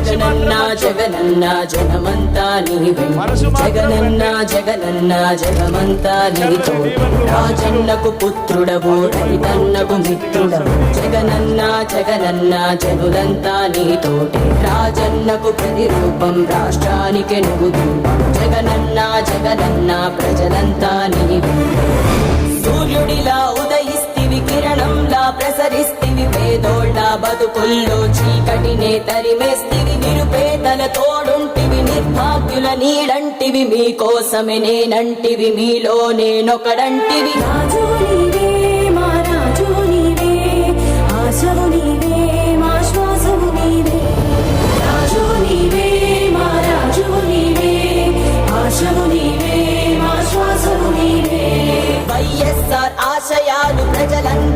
జగనన్నా జగనన్నా జగమంతా నీవే జగనన్నా జగనన్నా జగమంతా నీతో రాజన్నకు పుత్రుడవు రైతన్నకు మిత్రుడవు. జగనన్నా జగనన్నా జనులంతా నీతోటి రాజన్నకు ప్రతిరూపం రాష్ట్రానికి నువ్వు జగనన్నా జగనన్నా ప్రజలంతా నీవే సూర్యుడిలా ఉదయిస్తివి కిరణంలా ప్రసరిస్తివి పేదోళ్ళ బతుకుల్లో చీకటినే తరిమేస్తివి. నిరుపేదల తోడుంటివి నిర్భాగ్యుల నీడంటివి మీకోసమే నేనంటివి మీలో నేనొకడంటివి. రాజు నీవే మా రాజు నీవే ఆశవు నీవే మా శ్వాసవు నీవే. రాజు నీవే మా రాజు నీవే ఆశవు నీవే మా శ్వాసవు నీవే. వైఎస్ఆర్ ఆశయాలు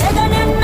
这个人。